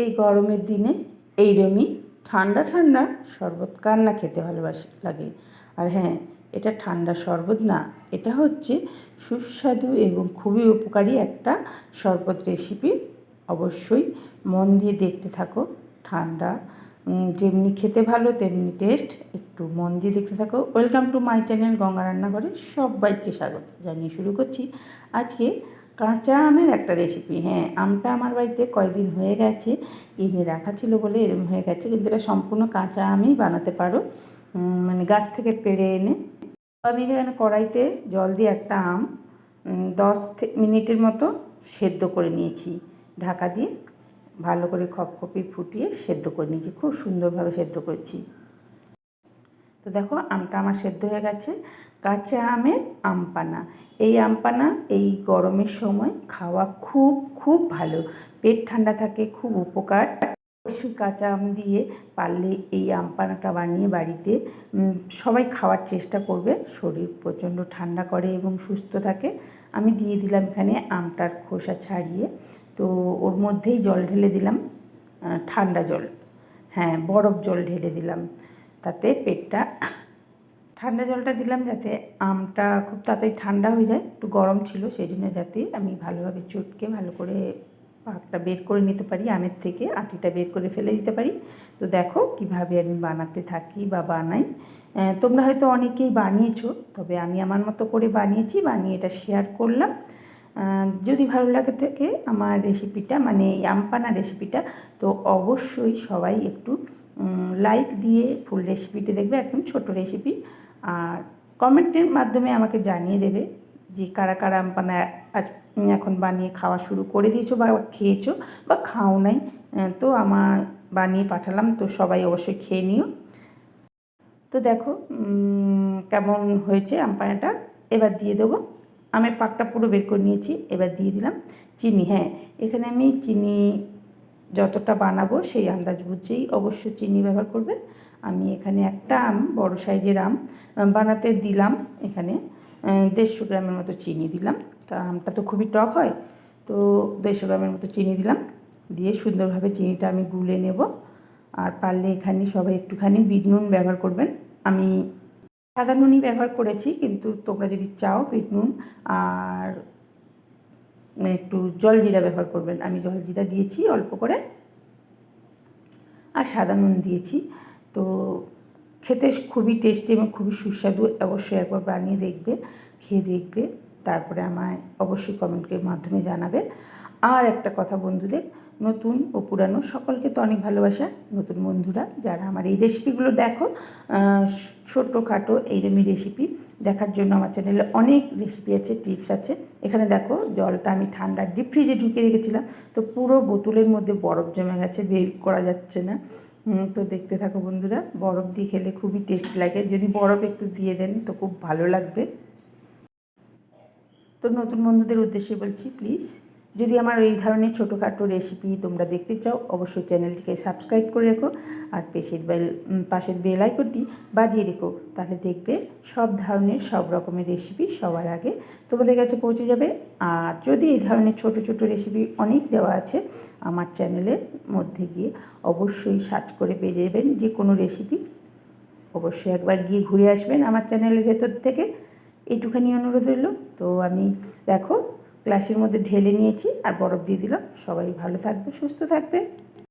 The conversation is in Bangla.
এই গরমের দিনে এইরমই ঠান্ডা ঠান্ডা শরবত কার না খেতে ভালোবাসে, লাগে। আর হ্যাঁ এটা ঠান্ডা শরবত না, এটা হচ্ছে সুস্বাদু এবং খুবই উপকারী একটা শরবত রেসিপি অবশ্যই মন দিয়ে দেখতে থাকো, ঠান্ডা যেমনি খেতে ভালো, তেমনি টেস্ট একটু মন দিয়ে দেখতে থাকো। Welcome to my channel Ganga রান্নাঘরে সবাইকে স্বাগত জানিয়ে শুরু করছি। আজকে কাঁচা আমের একটা রেসিপি হ্যাঁ আমটা আমার বাড়িতে কয়দিন হয়ে গেছে, এনে রাখা ছিল বলে এরম হয়ে গেছে, কিন্তু এটা সম্পূর্ণ কাঁচা আমই বানাতে পারো মানে গাছ থেকে পেড়ে এনে। আমি এখানে কড়াইতে জল দিয়ে একটা আম দশ মিনিটের মতো সেদ্ধ করে নিয়েছি। ঢাকা দিয়ে ভালো করে খপখপি ফুটিয়ে সেদ্ধ করে নিয়েছি, খুব সুন্দরভাবে সেদ্ধ করেছি। তো দেখো আমটা আমার সেদ্ধ হয়ে গেছে। কাঁচা আমের আমপানা। এই আমপানা এই গরমের সময় খাওয়া খুব খুব ভালো। পেট ঠান্ডা থাকে, খুব উপকার। অবশ্যই কাঁচা আম দিয়ে পারলে এই আমপানাটা বানিয়ে বাড়িতে সবাই খাওয়ার চেষ্টা করবে। শরীর প্রচণ্ড ঠান্ডা করে এবং সুস্থ থাকে। আমি দিয়ে দিলাম এখানে আমটার খোসা ছাড়িয়ে। তো ওর মধ্যেই জল ঢেলে দিলাম। ঠান্ডা জল। হ্যাঁ বরফ জল ঢেলে দিলাম। তাতে পেটটা ঠান্ডা জলটা দিলাম যাতে আমটা খুব তাড়াতাড়ি ঠান্ডা হয়ে যায়, একটু গরম ছিল সেই জন্য যাতে আমি ভালোভাবে চটকে ভালো করে পাকটা বের করে নিতে পারি, আমের থেকে আটিটা বের করে ফেলে দিতে পারি। তো দেখো কীভাবে আমি বানাতে থাকি বা বানাই। তোমরা হয়তো অনেকেই বানিয়েছো, তবে আমি আমার মতো করে বানিয়েছি, বানিয়ে এটা শেয়ার করলাম। যদি ভালো লাগে থেকে আমার রেসিপিটা মানে এই আমপানা রেসিপিটা তো অবশ্যই সবাই একটু লাইক দিয়ে ফুল রেসিপিটি দেখবে, একদম ছোট রেসিপি আর কমেন্টের মাধ্যমে আমাকে জানিয়ে দেবে যে কারা কারা আমপানা আজ, এখন বানিয়ে খাওয়া শুরু করে দিয়েছ বা খেয়েছো বা খাও নাই তো আমার বানিয়ে পাঠালাম, তো সবাই অবশ্যই খেয়ে নিও। তো দেখো কেমন হয়েছে আমপানাটা, এবার দিয়ে দেবো। আমের পাকটা পুরো বের করে নিয়েছি, এবার দিয়ে দিলাম চিনি। হ্যাঁ এখানে আমি চিনি যতটা বানাবো সেই আন্দাজ বুঝেই অবশ্য চিনি ব্যবহার করবে। আমি এখানে একটা আম, বড় সাইজের আম বানাতে দিলাম এখানে দেড়শো গ্রামের মতো চিনি দিলাম। কারণ আমটা তো খুবই টক হয়, তো দেড়শো গ্রামের মতো চিনি দিলাম। দিয়ে সুন্দরভাবে চিনিটা আমি গুলে নেব। আর পারলে এখানে সবাই একটুখানি বিট নুন ব্যবহার করবেন। আমি সাদা নুনই ব্যবহার করেছি, কিন্তু তোমরা যদি চাও বিট নুন, আর একটু জল জিরা ব্যবহার করবেন। আমি জল জিরা দিয়েছি অল্প করে, আর সাদা নুন দিয়েছি। তো খেতে খুবই টেস্টি এবং খুবই সুস্বাদু, অবশ্যই একবার বানিয়ে দেখবে, খেয়ে দেখবে। তারপরে আমায় অবশ্যই কমেন্টের মাধ্যমে জানাবে। আর একটা কথা বন্ধুদের নতুন ও পুরানো সকলকে তো অনেক ভালোবাসা, নতুন বন্ধুরা যারা আমার এই রেসিপিগুলো দেখো ছোটোখাটো এইরকমই রেসিপি দেখার জন্য আমার চ্যানেলে অনেক রেসিপি আছে টিপস আছে। এখানে দেখো, জলটা আমি ঠান্ডা ডিপ ফ্রিজে ঢুকিয়ে রেখেছিলাম। তো পুরো বোতলের মধ্যে বরফ জমে গেছে, বের করা যাচ্ছে না। তো দেখতে থাকো বন্ধুরা, বরফ দিয়ে খেলে খুবই টেস্ট লাগে। যদি বরফ একটু দিয়ে দেন তো খুব ভালো লাগবে। তো নতুন বন্ধুদের উদ্দেশ্যে বলছি প্লিজ যদি আমার এই ধরনের ছোটোখাটো রেসিপি তোমরা দেখতে চাও, অবশ্যই চ্যানেলটিকে সাবস্ক্রাইব করে রেখো আর পেশের বেল পাশের বেল আইকনটি বাজিয়ে রেখো। তাহলে দেখবে সব ধরনের, সব রকমের রেসিপি সবার আগে তোমাদের কাছে পৌঁছে যাবে। আর যদি এই ধরনের ছোট ছোট রেসিপি অনেক দেওয়া আছে আমার চ্যানেলের মধ্যে গিয়ে অবশ্যই সার্চ করে পেয়ে যাবেন যে কোনো রেসিপি অবশ্যই একবার গিয়ে ঘুরে আসবেন আমার চ্যানেলের ভেতর থেকে। এইটুখানি অনুরোধ রইল। তো আমি দেখো গ্লাসের মধ্যে ঢেলে নিয়েছি আর বরফ দিয়ে দিলাম। সবাই ভালো থাকবে সুস্থ থাকবে।